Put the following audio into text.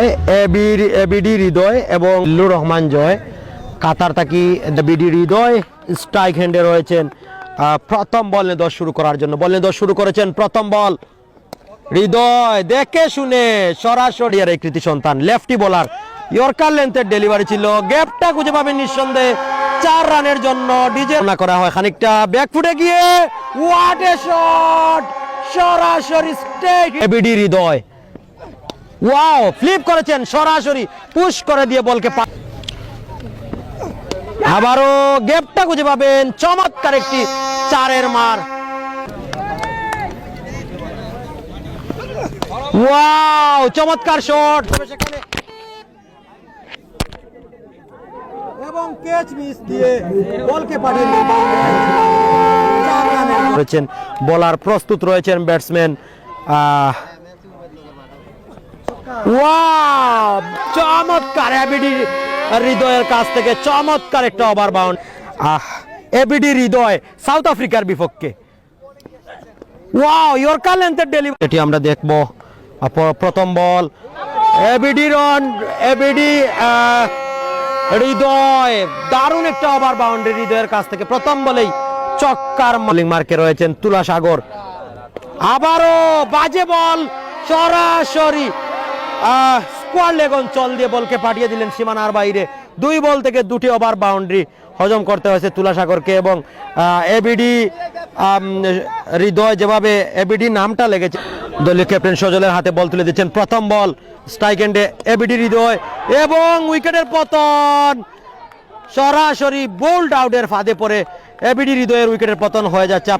হৃদয় এবির এবিডি হৃদয় এবং লুর রহমান জয়। কাতার থাকি বিডি হৃদয়, স্ট্রাইক হ্যান্ডে রয়েছেন প্রথম বল নিয়ে দশ শুরু করার জন্য। বল নিয়ে দশ শুরু করেছেন প্রথম বল। হৃদয়, দেখে শুনে সরাসরি আর এই কৃতি সন্তান লেফটি বোলার ইয়র্কার লেন্থের ডেলিভারি ছিল। গ্যাপটা খুঁজে পাবেন নিঃসন্দেহে চার রানের জন্য। ডিজে না করা হয় খানিকটা ব্যাকফুটে গিয়ে। ওয়াট এ শট সরাসরি স্টেট। এবিডি হৃদয় ওয়াও ফ্লিপ করেছেন সরাসরি পুশ করে দিয়ে বলকে আবারও গ্যাপটা খুঁজে পাবেন চমৎকার একটি চারের মার। ওয়াও চমৎকার শট সেখানে এবং ক্যাচ মিস দিয়ে বলকে পাঠিয়ে বোলার প্রস্তুত রয়েছেন ব্যাটসম্যান ওয়াও চমৎকার এবিডি হৃদয়ের কাছ থেকে চমৎকার একটা ওভার বাউন্ড। আহ এবিডি হৃদয় সাউথ আফ্রিকার বিপক্ষে। ওয়াও ইয়র্কার লেন্থের ডেলিভারি এটি আমরা দেখব। প্রথম বল। এবিডি রন এবিডি হৃদয়। দারুণ একটা ওভার বাউন্ডারি হৃদয়ের কাছ থেকে। প্রথম বলেই চক্কার মলিং মার্কে রয়েছেন তুলা সাগর আবারও বাজে বল, সরাসরি স্কোয়ার লেগ অঞ্চল দিয়ে বলকে পাঠিয়ে দিলেন সীমানার বাইরে। দুই বল থেকে দুটি ওভার বাউন্ডারি হজম করতে হয়েছে তুলাসাগরকে এবং এবিডি হৃদয় যেভাবে এবিডি নামটা লেগেছে। দলীয় ক্যাপ্টেন সজলের হাতে বল তুলে দিচ্ছেন প্রথম বল স্ট্রাইক এন্ডে এবিডি হৃদয় এবং উইকেটের পতন। সরাসরি বোল্ড আউটের ফাঁদে পড়ে এবিডি হৃদয়ের উইকেটের পতন হয়ে যাচ্ছে।